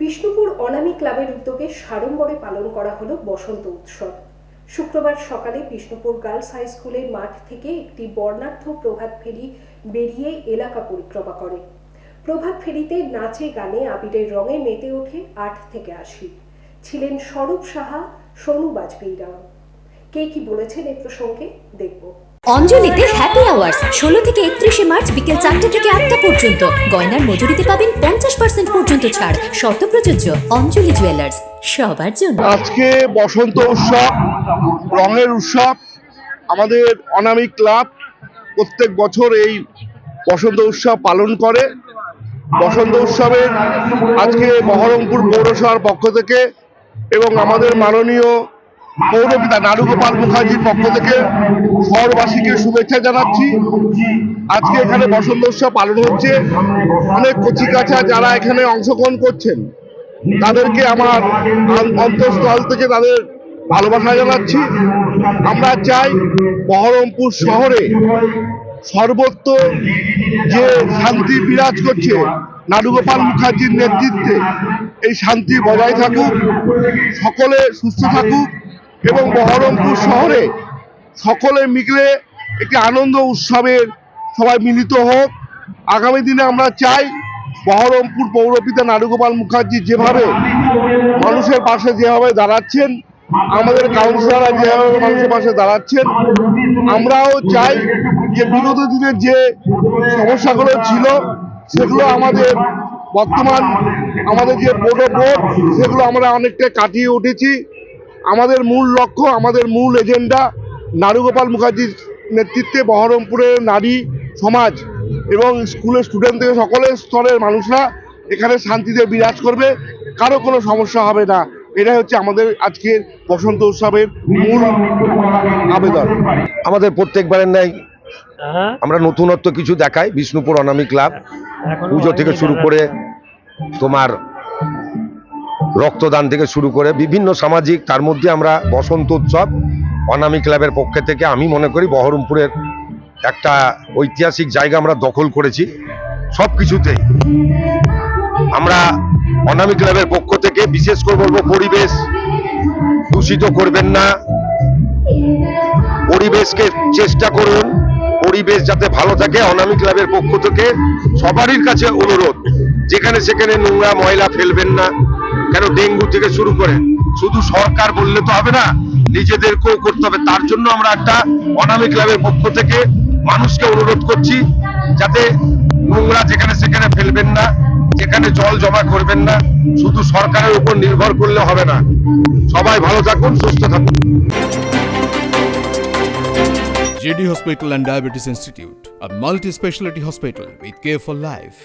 বিষ্ণুপুর অনামী ক্লাবের উদ্যোগে সাড়ম্বরে পালন করা হলো বসন্ত উৎসব। শুক্রবার সকালে বিষ্ণুপুর গার্লস হাই স্কুলের মাঠ থেকে একটি বর্ণাঢ্য প্রভাত ফেরি বেরিয়ে এলাকা পরিক্রমা করে। প্রভাত ফেরিতে নাচে গানে আবিরের রঙে মেতে ওঠে আট থেকে আশি। ছিলেন স্বরূপ সাহা, সোনু বাজপেয়ীরা কে কি বলেছেন এ প্রসঙ্গে দেখব। অঞ্জলিতে হ্যাপি আওয়ার্স ষোলো থেকে একত্রিশে মার্চ বিকেল চারটে থেকে আটটা পর্যন্ত। গয়নার মজুরিতে পাবেন পঞ্চাশ পার্সেন্ট পর্যন্ত ছাড়। শর্ত প্রযোজ্য, অঞ্জলি জুয়েলার্স সবার জন্য। আজকে বসন্ত উৎসব, রঙের উৎসব, আমাদের অনামিক ক্লাব প্রত্যেক বছর এই বসন্ত উৎসব পালন করে। বসন্ত উৎসবের আজকে বহরমপুর পৌরসভার পক্ষ থেকে এবং আমাদের মাননীয় পৌরপিতা নারুগোপাল মুখার্জির পক্ষ থেকে শহরবাসীকে শুভেচ্ছা জানাচ্ছি। আজকে এখানে বসন্ত উৎসব পালন হচ্ছে। অনেক কচিকাছা যারা এখানে অংশগ্রহণ করছেন, তাদেরকে আমার অন্তঃস্থল থেকে তাদের ভালোবাসা জানাচ্ছি। আমরা চাই বহরমপুর শহরে সর্বত্র যে শান্তি বিরাজ করছে নারুগোপাল মুখার্জির নেতৃত্বে, এই শান্তি বজায় থাকুক, সকলে সুস্থ থাকুক। এবং বহরমপুর শহরে সকলে মিলে একটি আনন্দ উৎসবের সবাই মিলিত হোক। আগামী দিনে আমরা চাই বহরমপুর পৌরপিতা নারুগোপাল মুখার্জি যেভাবে মানুষের পাশে যেভাবে দাঁড়াচ্ছেন, আমাদের কাউন্সিলররা যেভাবে মানুষের পাশে দাঁড়াচ্ছেন, আমরাও চাই যে বিগত দিনের যে সমস্যাগুলো ছিল, সেগুলো আমাদের বর্তমান আমাদের যে বোর্ড সেগুলো আমরা অনেকটা কাটিয়ে উঠেছি। আমাদের মূল লক্ষ্য আমাদের মূল এজেন্ডা নারুগোপাল মুখার্জির নেতৃত্বে বহরমপুরের নারী সমাজ এবং স্কুলের স্টুডেন্ট থেকে সকলের স্তরের মানুষরা এখানে শান্তিতে বিরাজ করবে। কারও কোনো সমস্যা হবে না। এটাই হচ্ছে আমাদের আজকের বসন্ত উৎসবের মূল আবেদন। আমাদের প্রত্যেকবারের ন্যায় আমরা নতুনত্ব কিছু দেখাই। বিষ্ণুপুর অনামী ক্লাব পুজো থেকে শুরু করে তোমার রক্তদান থেকে শুরু করে বিভিন্ন সামাজিক, তার মধ্যে আমরা বসন্ত উৎসব, অনামী ক্লাবের পক্ষ থেকে আমি মনে করি বহরমপুরের একটা ঐতিহাসিক জায়গা আমরা দখল করেছি সব কিছুতেই আমরা অনামী ক্লাবের পক্ষ থেকে বিশেষ করে বলব পরিবেশ দূষিত করবেন না। পরিবেশকে চেষ্টা করুন, পরিবেশ যাতে ভালো থাকে, অনামী ক্লাবের পক্ষ থেকে সবারই কাছে অনুরোধ, যেখানে সেখানে নোংরা ময়লা ফেলবেন না। কেন ডেঙ্গু থেকে শুরু করে? শুধু সরকার বললে তো হবে না নিজেদেরকেও করতে হবে। তার জন্য আমরা একটা অনামী ক্লাবের পক্ষ থেকে মানুষকে অনুরোধ করছি যাতে নোংরা যেখানে সেখানে ফেলবেন না যেখানে জল জমা করবেন না শুধু সরকারের উপর নির্ভর করলে হবে না। সবাই ভালো থাকুন সুস্থ থাকুন। JD Hospital and Diabetes Institute, a multi specialty hospital with care for life.